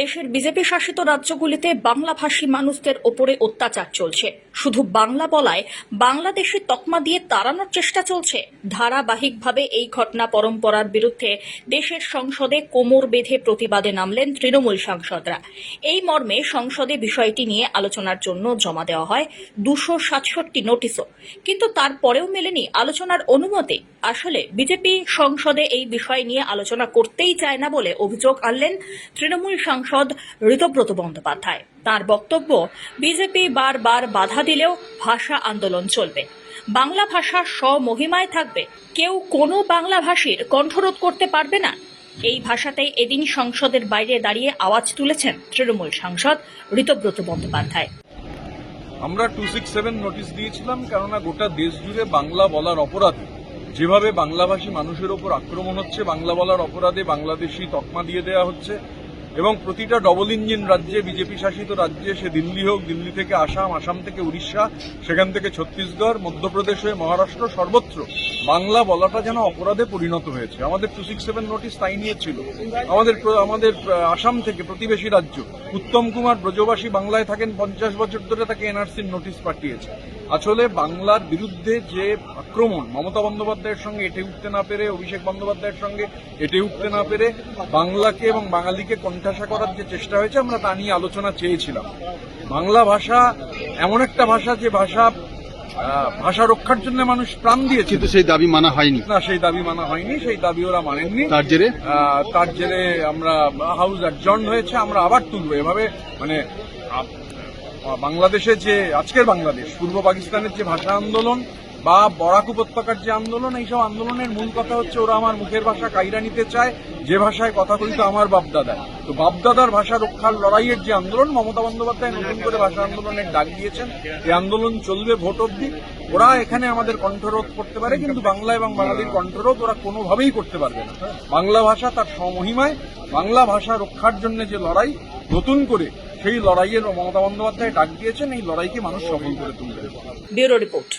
দেশের বিজেপি শাসিত রাজ্যগুলিতে বাংলাভাষী মানুষদের ওপরে অত্যাচার চলছে। শুধু বাংলা বলায় বাংলাদেশি তকমা দিয়ে তাড়ানোর চেষ্টা চলছে। ধারাবাহিকভাবে এই ঘটনা পরম্পরার বিরুদ্ধে দেশের সংসদে কোমর বেঁধে প্রতিবাদে নামলেন তৃণমূল সাংসদরা। এই মর্মে সংসদে বিষয়টি নিয়ে আলোচনার জন্য জমা দেওয়া হয় দুশো সাতষট্টি নোটিশও। কিন্তু তারপরেও মেলেনি আলোচনার অনুমতি। আসলে বিজেপি সংসদে এই বিষয় নিয়ে আলোচনা করতেই চায় না বলে অভিযোগ আনলেন তৃণমূল সাংসদ ঋতব্রত বন্দ্যোপাধ্যায়। তার বক্তব্য বিজেপি বারবার বাধা দিলেও ভাষা আন্দোলন চলবে। বাংলা ভাষা স্বমহিমায় থাকবে। কেউ কোনো বাংলাভাষীর কণ্ঠরোধ করতে পারবে না। এই ভাষাতেই এদিন সংসদের বাইরে দাঁড়িয়ে আওয়াজ তুলেছেন তৃণমূল সাংসদ ঋতব্রত বন্দ্যোপাধ্যায়। আমরা টু সিক্স সেভেন নোটিশ দিয়েছিলাম, কেননা গোটা দেশ জুড়ে বাংলা বলার অপরাধে, যেভাবে বাংলাভাষী মানুষের ওপর আক্রমণ হচ্ছে, বাংলা বলার অপরাধে বাংলাদেশি তকমা দিয়ে দেওয়া হচ্ছে এবং প্রতিটা ডবল ইঞ্জিন রাজ্যে বিজেপি শাসিত রাজ্যে, সে দিল্লি হোক, দিল্লি থেকে আসাম আসাম থেকে উড়িষ্যা, সেখান থেকে ছত্তিশগড়, মধ্যপ্রদেশ হয়ে মহারাষ্ট্র, সর্বত্র বাংলা বলাটা যেন অপরাধে পরিণত হয়েছে। আমাদের টু সিক্স সেভেন নোটিশ তাই নিয়েছিল। আমাদের আমাদের আসাম থেকে প্রতিবেশী রাজ্য, উত্তম কুমার ব্রজবাসী বাংলায় থাকেন পঞ্চাশ বছর ধরে, তাকে এনআরসির নোটিশ পাঠিয়েছে। আসলে বাংলার বিরুদ্ধে যে আক্রমণ, মমতা বন্দ্যোপাধ্যায়ের সঙ্গে এটে উঠতে না পেরে, অভিষেক বন্দ্যোপাধ্যায়ের সঙ্গে এটে উঠতে না পেরে, বাংলাকে এবং বাঙালিকে কণ্ঠাসা করার যে চেষ্টা হয়েছে আমরা তা নিয়ে আলোচনা চেয়েছিলাম। বাংলা ভাষা এমন একটা ভাষা যে ভাষা ভাষা রক্ষার জন্য মানুষ প্রাণ দিয়েছে। কিন্তু সেই দাবি মানা হয়নি। না সেই দাবি মানা হয়নি সেই দাবি ওরা মানেননি। তার জেরে? তার জেরে আমরা হাউস অ্যাডজর্ন হয়েছে আমরা আবার তুলবো। এভাবে মানে বাংলাদেশে যে আজকের বাংলাদেশ পূর্ব পাকিস্তানের যে ভাষা আন্দোলন বা বরাক উপত্যকার যে আন্দোলন, এইসব আন্দোলনের মূল কথা হচ্ছে ওরা আমার মুখের ভাষা কাইরা নিতে চায়, যে ভাষায় কথা বলি তো আমার বাপদাদা। তো বাপদাদার ভাষা রক্ষার লড়াইয়ের যে আন্দোলন, মমতা বন্দ্যোপাধ্যায় নতুন করে ভাষা আন্দোলনের ডাক দিয়েছেন। এই আন্দোলন চলবে ভোট অব্দি ওরা এখানে আমাদের কণ্ঠরোধ করতে পারে, কিন্তু বাংলা এবং বাঙালির কণ্ঠরোধ ওরা কোনোভাবেই করতে পারবে না। বাংলা ভাষা তার স্বমহিমায় বাংলা ভাষা রক্ষার জন্য যে লড়াই, নতুন করে সেই লড়াইয়ের মমতা বন্দ্যোপাধ্যায় ডাক দিয়েছেন, এই লড়াইকে মানুষ সফল করে তুলবে। Bureau report.